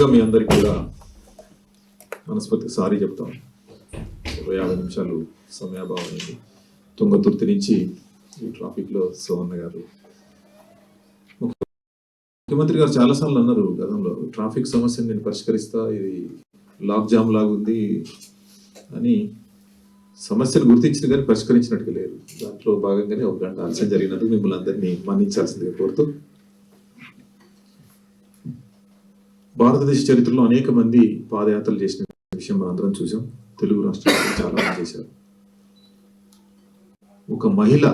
ముందుగా మీ అందరికి కూడా మనస్ఫూర్తి సారీ చెప్తాం. ఇరవై యాభై నిమిషాలు సమయాభావం అయింది తుంగతుర్తి నుంచి ఈ ట్రాఫిక్లో సోమన్న గారు. ముఖ్యమంత్రి గారు చాలాసార్లు అన్నారు గతంలో ట్రాఫిక్ సమస్యను నేను పరిష్కరిస్తా ఇది లాక్ జామ్ లాగా ఉంది అని. సమస్యను గుర్తించిన కానీ పరిష్కరించినట్టుగా లేదు. దాంట్లో భాగంగానే ఒక గంట ఆలస్యం జరిగినందుకు మిమ్మల్ని అందరినీ మన్నించాల్సిందిగా కోరుతూ భారతదేశ చరిత్రలో అనేక మంది పాదయాత్రలు చేసిన విషయం మనందరం చూసాం తెలుగు రాష్ట్రాల్లో చాలా మంది చేశారు. ఒక మహిళ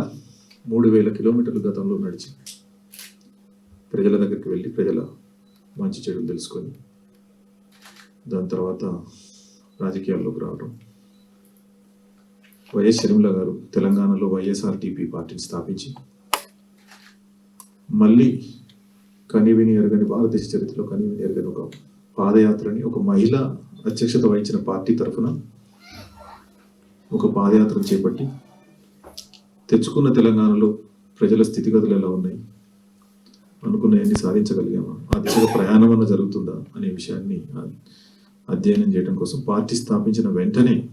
మూడు వేల కిలోమీటర్ల గతంలో నడిచి ప్రజల దగ్గరికి వెళ్ళి ప్రజల మంచి చెడులు తెలుసుకొని దాని తర్వాత రాజకీయాల్లోకి రావడం. వైఎస్ షర్మిల గారు తెలంగాణలో వైఎస్ఆర్టీపీ పార్టీని స్థాపించి మళ్ళీ కనివిని ఎరగని భారతదేశ చరిత్రలో కనివిని ఎరగని ఒక పాదయాత్రని ఒక మహిళ అధ్యక్షత వహించిన పార్టీ తరఫున ఒక పాదయాత్ర చేపట్టి తెచ్చుకున్న తెలంగాణలో ప్రజల స్థితిగతులు ఎలా ఉన్నాయి? అనుకున్నవన్నీ సాధించగలిగామా? ఆ దిశగా ప్రయాణం అన్న జరుగుతుందా అనే విషయాన్ని అధ్యయనం చేయడం కోసం పార్టీ స్థాపించిన వెంటనే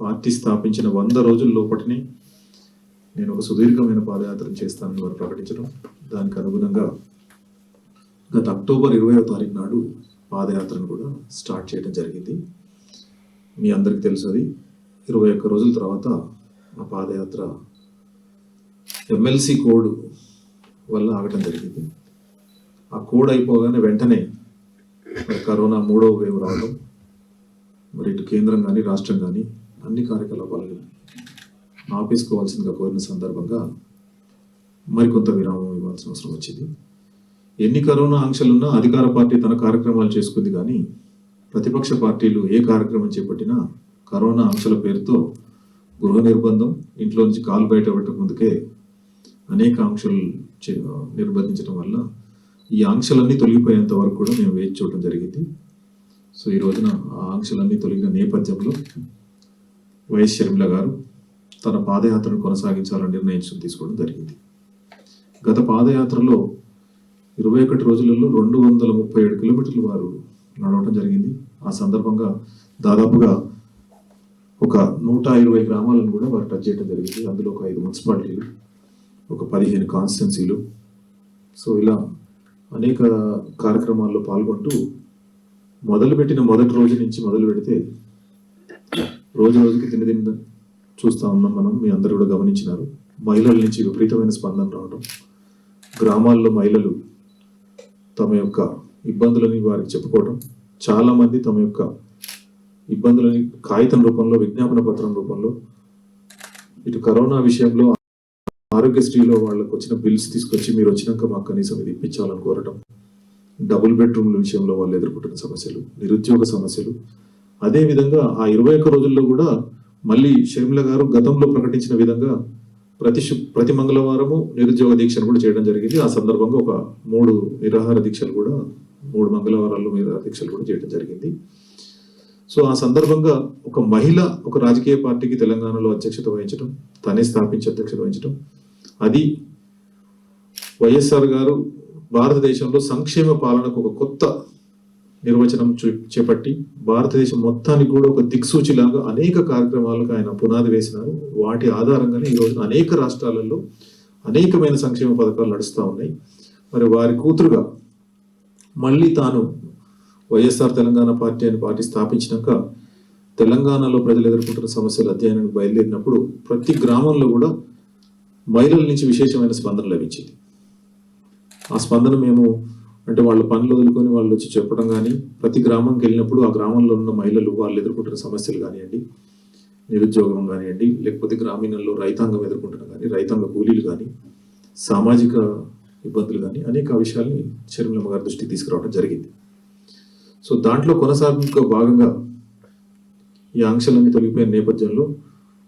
పార్టీ స్థాపించిన వంద రోజుల లోపటిని నేను ఒక సుదీర్ఘమైన పాదయాత్ర చేస్తానని వారు ప్రకటించడం. దానికి అనుగుణంగా గత అక్టోబర్ ఇరవయో తారీఖు నాడు పాదయాత్రను కూడా స్టార్ట్ చేయడం జరిగింది. మీ అందరికీ తెలుసు అది. ఇరవై ఒక్క రోజుల తర్వాత ఆ పాదయాత్ర ఎమ్మెల్సీ కోడ్ వల్ల ఆగటం జరిగింది. ఆ కోడ్ అయిపోగానే వెంటనే కరోనా మూడవ వేవ్ రావడం మరి ఇటు కేంద్రం కానీ రాష్ట్రం కానీ అన్ని కార్యకలాపాలను ఆపేసుకోవాల్సిందిగా కోరిన సందర్భంగా మరికొంత విరామం ఇవ్వాల్సిన అవసరం వచ్చింది. ఎన్ని కరోనా ఆంక్షలున్నా అధికార పార్టీ తన కార్యక్రమాలు చేసుకుంది కానీ ప్రతిపక్ష పార్టీలు ఏ కార్యక్రమం చేపట్టినా కరోనా ఆంక్షల పేరుతో గృహ నిర్బంధం ఇంట్లో నుంచి కాలు బయట పెట్టక ముందుకే అనేక ఆంక్షలు చే- నిర్బంధించడం వల్ల ఈ ఆంక్షలన్నీ తొలగిపోయేంత వరకు కూడా మేము వేచి చూడటం జరిగింది. సో ఈ రోజున ఆ ఆంక్షలన్నీ తొలగిన నేపథ్యంలో వైఎస్ షర్మిల గారు తన పాదయాత్రను కొనసాగించాలని నిర్ణయించడం తీసుకోవడం జరిగింది. గత పాదయాత్రలో ఇరవై ఒకటి రోజులలో రెండు వందల ముప్పై ఏడు కిలోమీటర్లు వారు నడవటం జరిగింది. ఆ సందర్భంగా దాదాపుగా ఒక నూట ఇరవై గ్రామాలను కూడా వారు టచ్ చేయడం జరిగింది. అందులో ఒక ఐదు మున్సిపాలిటీలు ఒక పదిహేను కాన్స్టిట్యున్సీలు. సో ఇలా అనేక కార్యక్రమాల్లో పాల్గొంటూ మొదలుపెట్టిన మొదటి రోజు నుంచి మొదలు పెడితే రోజు రోజుకి దినదిన చూస్తా ఉన్నాం మనం. మీ అందరూ కూడా గమనించినారు. మహిళల నుంచి విపరీతమైన స్పందన రావడం గ్రామాల్లో మహిళలు తమ యొక్క ఇబ్బందులని వారికి చెప్పుకోవడం చాలా మంది తమ యొక్క ఇబ్బందులని కాగితం రూపంలో విజ్ఞాపన పత్రం రూపంలో ఇటు కరోనా విషయంలో ఆరోగ్యశ్రీలో వాళ్ళకు వచ్చిన బిల్స్ తీసుకొచ్చి మీరు వచ్చినాక మాకు కనీసం ఇది ఇప్పించాలని కోరటం డబుల్ బెడ్రూమ్ల విషయంలో వాళ్ళు ఎదుర్కొంటున్న సమస్యలు నిరుద్యోగ సమస్యలు. అదే విధంగా ఆ ఇరవై ఒక్క రోజుల్లో కూడా మళ్ళీ షర్మిల గారు గతంలో ప్రకటించిన విధంగా ప్రతి ప్రతి మంగళవారము నిరుద్యోగ దీక్షను కూడా చేయడం జరిగింది. ఆ సందర్భంగా ఒక మూడు నిరాహార దీక్షలు కూడా మూడు మంగళవారాల్లో నిరాహార దీక్షలు కూడా చేయడం జరిగింది. సో ఆ సందర్భంగా ఒక మహిళ ఒక రాజకీయ పార్టీకి తెలంగాణలో అధ్యక్షత వహించడం తనే స్థాపించి అధ్యక్షత వహించడం అది వైఎస్ఆర్ గారు భారతదేశంలో సంక్షేమ పాలనకు ఒక కొత్త నిర్వచనం చూ- చేపట్టి భారతదేశం మొత్తానికి కూడా ఒక దిక్సూచిలాగా అనేక కార్యక్రమాలకు ఆయన పునాది వేసినారు. వాటి ఆధారంగానే ఈ రోజున అనేక రాష్ట్రాలలో అనేకమైన సంక్షేమ పథకాలు నడుస్తూ ఉన్నాయి. మరి వారి కూతురుగా మళ్ళీ తాను వైఎస్ఆర్ తెలంగాణ పార్టీ అని పార్టీ స్థాపించినాక తెలంగాణలో ప్రజలు ఎదుర్కొంటున్న సమస్యల అధ్యయనానికి బయలుదేరినప్పుడు ప్రతి గ్రామంలో కూడా మహిళల నుంచి విశేషమైన స్పందన లభించింది. ఆ స్పందన మేము అంటే వాళ్ళ పనులు వదులుకొని వాళ్ళు వచ్చి చెప్పడం కానీ ప్రతి గ్రామంకి వెళ్ళినప్పుడు ఆ గ్రామంలో ఉన్న మహిళలు వాళ్ళు ఎదుర్కొంటున్న సమస్యలు కానివ్వండి నిరుద్యోగం కానివ్వండి లేకపోతే గ్రామీణంలో రైతాంగం ఎదుర్కొంటున్న కానీ రైతాంగ కూలీలు కానీ సామాజిక ఇబ్బందులు కానీ అనేక విషయాల్ని షర్మిలమ్మ గారి దృష్టికి తీసుకురావడం జరిగింది. సో దాంట్లో కొనసాగింపుగా భాగంగా ఈ ఆంక్షలన్నీ తొలగిపోయిన నేపథ్యంలో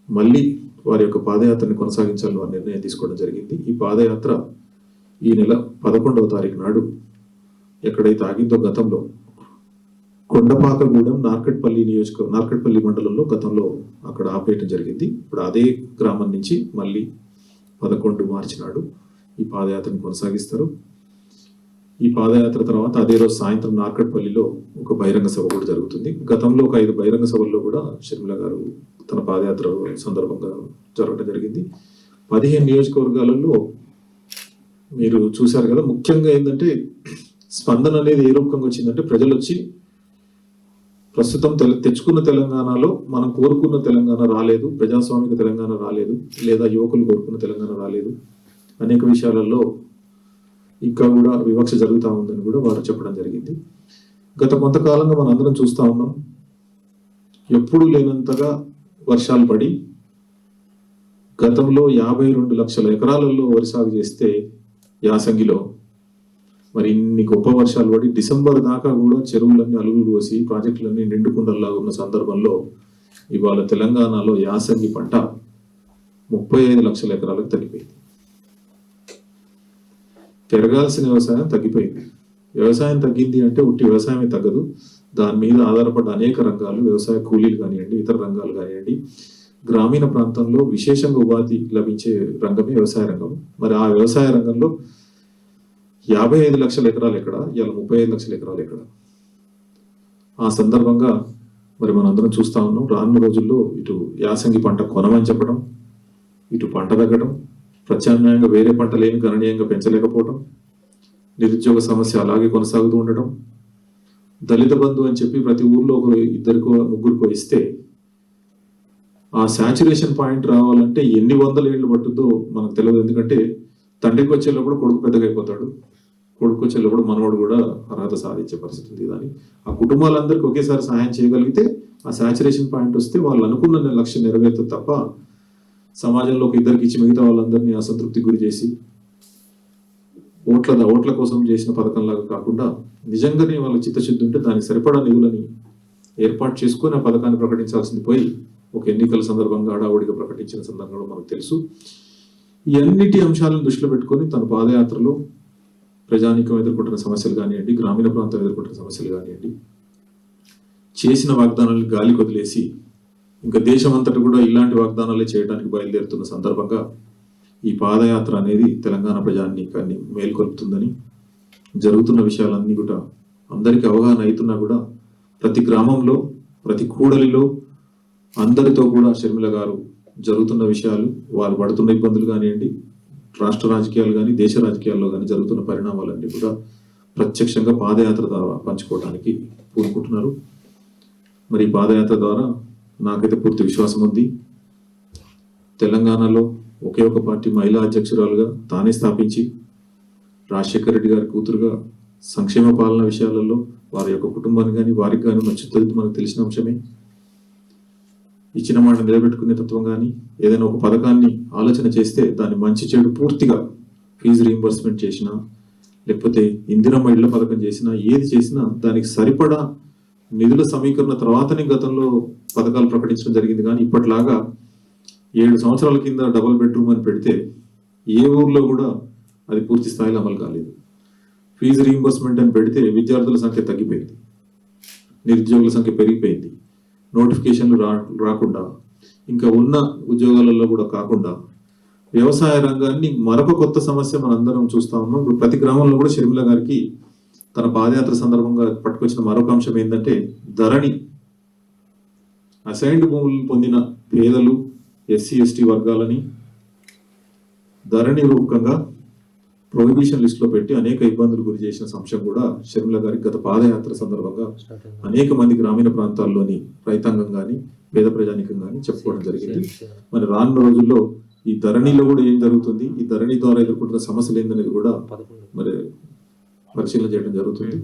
మళ్ళీ వారి యొక్క పాదయాత్రని కొనసాగించాలని వారి నిర్ణయం తీసుకోవడం జరిగింది. ఈ పాదయాత్ర ఈ నెల పదకొండవ తారీఖు నాడు ఎక్కడైతే ఆగిందో గతంలో కొండపాకగూడెం నార్కట్పల్లి నియోజక నార్కట్పల్లి మండలంలో గతంలో అక్కడ ఆపేయటం జరిగింది. ఇప్పుడు అదే గ్రామం నుంచి మళ్ళీ పదకొండు మార్చి నాడు ఈ పాదయాత్రను కొనసాగిస్తారు. ఈ పాదయాత్ర తర్వాత అదే రోజు సాయంత్రం నార్కట్పల్లిలో ఒక బహిరంగ సభ కూడా జరుగుతుంది. గతంలో ఒక ఐదు బహిరంగ సభల్లో కూడా షర్మిల గారు తన పాదయాత్ర సందర్భంగా జరగడం జరిగింది. పదిహేను నియోజకవర్గాలలో మీరు చూశారు కదా ముఖ్యంగా ఏంటంటే స్పందన అనేది ఏ రూపంగా వచ్చిందంటే ప్రజలు వచ్చి ప్రస్తుతం తె తెచ్చుకున్న తెలంగాణలో మనం కోరుకున్న తెలంగాణ రాలేదు ప్రజాస్వామిక తెలంగాణ రాలేదు లేదా యువకులు కోరుకున్న తెలంగాణ రాలేదు. అనేక విషయాలలో ఇంకా కూడా వివక్ష జరుగుతూ ఉందని కూడా వారు చెప్పడం జరిగింది. గత కొంతకాలంగా మనం అందరం చూస్తూ ఉన్నాం. ఎప్పుడూ లేనంతగా వర్షాలు పడి గతంలో యాభై రెండు లక్షల ఎకరాలలో వరి సాగు చేస్తే యాసంగిలో మరి ఇన్ని గొప్ప వర్షాలు పడి డిసెంబర్ దాకా కూడా చెరువులన్నీ అలుగులు పోసి ప్రాజెక్టులన్నీ నిండుకుండల్లా ఉన్న సందర్భంలో ఇవాళ తెలంగాణలో యాసంగి పంట ముప్పై ఐదు లక్షల ఎకరాలకు తగ్గిపోయింది. పెరగాల్సిన వ్యవసాయం తగ్గిపోయింది. వ్యవసాయం తగ్గింది అంటే ఉట్టి వ్యవసాయమే తగ్గదు. దాని మీద ఆధారపడ్డ అనేక రంగాలు వ్యవసాయ కూలీలు కానివ్వండి ఇతర రంగాలు కానివ్వండి గ్రామీణ ప్రాంతంలో విశేషంగా ఉపాధి లభించే రంగమే వ్యవసాయ రంగం. మరి ఆ వ్యవసాయ రంగంలో యాభై ఐదు లక్షల ఎకరాలు ఎక్కడ? ఇవాళ ముప్పై ఐదు లక్షల ఎకరాలు ఎక్కడ? ఆ సందర్భంగా మరి మనందరం చూస్తా ఉన్నాం. రానున్న రోజుల్లో ఇటు యాసంగి పంట కొనమని చెప్పడం ఇటు పంట తగ్గడం ప్రత్యామ్నాయంగా వేరే పంటలేమి గణనీయంగా పెంచలేకపోవడం నిరుద్యోగ సమస్య అలాగే కొనసాగుతూ ఉండటం దళిత బంధు అని చెప్పి ప్రతి ఊర్లో ఒక ఇద్దరికో ముగ్గురికో ఇస్తే ఆ శాచురేషన్ పాయింట్ రావాలంటే ఎన్ని వందల ఏళ్ళు పట్టుద్దో మనకు తెలియదు ఎందుకంటే తండ్రికి వచ్చేటప్పుడు కొడుకు పెద్దగా అయిపోతాడు. కొడుకు వచ్చేటప్పుడు మనవాడు కూడా అర్హత సాధించే పరిస్థితి ఉంది కానీ ఆ కుటుంబాలందరికీ ఒకేసారి సహాయం చేయగలిగితే ఆ శాచురేషన్ పాయింట్ వస్తే వాళ్ళు అనుకున్న లక్ష్యం నెరవేరుతుంది తప్ప సమాజంలో ఒక ఇద్దరికి ఇచ్చి మిగతా వాళ్ళందరినీ అసంతృప్తి గురి చేసి ఓట్ల ఓట్ల కోసం చేసిన పథకంలాగా కాకుండా నిజంగానే వాళ్ళ చిత్తశుద్ధి ఉంటే దానికి సరిపడా నిధులని ఏర్పాటు చేసుకొని ఆ పథకాన్ని ప్రకటించాల్సింది పోయి ఒక ఎన్నికల సందర్భంగా హడావుడిగా ప్రకటించిన సందర్భంలో మనకు తెలుసు. ఈ అన్నిటి అంశాలను దృష్టిలో పెట్టుకొని తన పాదయాత్రలో ప్రజానీకం ఎదుర్కొంటున్న సమస్యలు కానివ్వండి గ్రామీణ ప్రాంతం ఎదుర్కొంటున్న సమస్యలు కానివ్వండి చేసిన వాగ్దానాలు గాలి వదిలేసి ఇంకా దేశం కూడా ఇలాంటి వాగ్దానాలే చేయడానికి బయలుదేరుతున్న సందర్భంగా ఈ పాదయాత్ర అనేది తెలంగాణ ప్రజానీకాన్ని మేల్కొల్పుతుందని జరుగుతున్న విషయాలన్నీ కూడా అందరికీ అవగాహన అవుతున్నా కూడా ప్రతి గ్రామంలో ప్రతి కూడలిలో అందరితో కూడా షర్మిల గారు జరుగుతున్న విషయాలు వారు పడుతున్న ఇబ్బందులు కానివ్వండి రాష్ట్ర రాజకీయాలు కానీ దేశ రాజకీయాల్లో కానీ జరుగుతున్న పరిణామాలన్నీ కూడా ప్రత్యక్షంగా పాదయాత్ర ద్వారా పంచుకోవడానికి పూనుకుంటున్నారు. మరి పాదయాత్ర ద్వారా నాకైతే పూర్తి విశ్వాసం ఉంది. తెలంగాణలో ఒకే ఒక పార్టీ మహిళా అధ్యక్షురాలుగా తానే స్థాపించి రాజశేఖర రెడ్డి గారి కూతురుగా సంక్షేమ పాలన విషయాలలో వారి యొక్క కుటుంబాన్ని కానీ వారికి కానీ నచ్చుతుంది మనకు తెలిసిన అంశమే. ఇచ్చిన మాట నిలబెట్టుకునే తత్వం కానీ ఏదైనా ఒక పథకాన్ని ఆలోచన చేస్తే దాన్ని మంచి చెడు పూర్తిగా ఫీజు రీయింబర్స్మెంట్ చేసినా లేకపోతే ఇందిరమ్మ ఇళ్ళ పథకం చేసినా ఏది చేసినా దానికి సరిపడా నిధుల సమీకరణ తర్వాతనే గతంలో పథకాలు ప్రకటించడం జరిగింది. కానీ ఇప్పటిలాగా ఏడు సంవత్సరాల కింద డబుల్ బెడ్రూమ్ అని పెడితే ఏ ఊర్లో కూడా అది పూర్తి స్థాయిలో అమలు కాలేదు. ఫీజు రీయింబర్స్మెంట్ అని పెడితే విద్యార్థుల సంఖ్య తగ్గిపోయింది. నిరుద్యోగుల సంఖ్య పెరిగిపోయింది. నోటిఫికేషన్లు రా రాకుండా ఇంకా ఉన్న ఉద్యోగాలలో కూడా కాకుండా వ్యవసాయ రంగాన్ని మరొక కొత్త సమస్య మనందరం చూస్తా ఉన్నాం. ఇప్పుడు ప్రతి గ్రామంలో కూడా షర్మిల గారికి తన పాదయాత్ర సందర్భంగా పట్టుకొచ్చిన మరొక అంశం ఏంటంటే ధరణి. అసైన్డ్ భూములు పొందిన పేదలు ఎస్సీ ఎస్టీ వర్గాలని ధరణి రూపకంగా ప్రొహిబిషన్ లిస్ట్లో పెట్టి అనేక ఇబ్బందులు గురి చేసిన అంశం కూడా షర్మిల గారి గత పాదయాత్ర సందర్భంగా అనేక మంది గ్రామీణ ప్రాంతాల్లోని రైతాంగం గాని పేద ప్రజానికం గాని చెప్పుకోవడం జరిగింది. మరి రానున్న రోజుల్లో ఈ ధరణిలో కూడా ఏం జరుగుతుంది? ఈ ధరణి ద్వారా ఎదుర్కొంటున్న సమస్యలు ఏందనేది కూడా మరి పరిశీలన చేయడం జరుగుతుంది.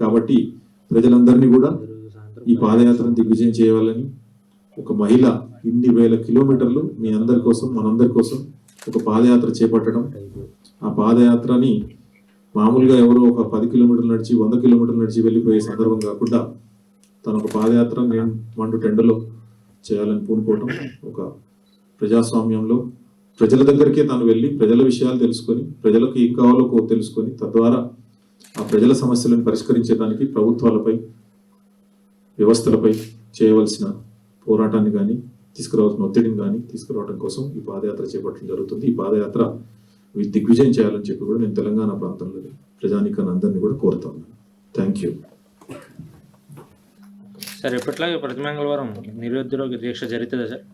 కాబట్టి ప్రజలందరినీ కూడా ఈ పాదయాత్రను దిగ్విజయం చేయాలని ఒక మహిళ ఇన్ని వేల కిలోమీటర్లు మీ అందరి కోసం మనందరి కోసం ఒక పాదయాత్ర చేపట్టడం. ఆ పాదయాత్రని మామూలుగా ఎవరో ఒక పది కిలోమీటర్లు నడిచి వంద కిలోమీటర్లు నడిచి వెళ్ళిపోయే సందర్భం కాకుండా తన ఒక పాదయాత్ర నేను మండు టెండలో చేయాలని పూనుకోవటం ఒక ప్రజాస్వామ్యంలో ప్రజల దగ్గరికే తాను వెళ్ళి ప్రజల విషయాలు తెలుసుకొని ప్రజలకు ఏం కావాలో కో- తెలుసుకొని తద్వారా ఆ ప్రజల సమస్యలను పరిష్కరించడానికి ప్రభుత్వాలపై వ్యవస్థలపై చేయవలసిన పోరాటాన్ని కానీ తీసుకురావాల్సిన ఒత్తిడిని కానీ తీసుకురావడం కోసం ఈ పాదయాత్ర చేపట్టడం జరుగుతుంది. ఈ పాదయాత్ర దిగ్విజయం చేయాలని చెప్పి కూడా నేను తెలంగాణ ప్రాంతంలో ప్రజానికాన్ని అందరినీ కూడా కోరుతా ఉన్నాను. థ్యాంక్ యూ సార్ ఎప్పట్లాగే ప్రతి మంగళవారం నిరుద్యోగ దీక్ష జరుగుతుందా సార్?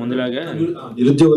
ముందులాగే నిరుద్యోగ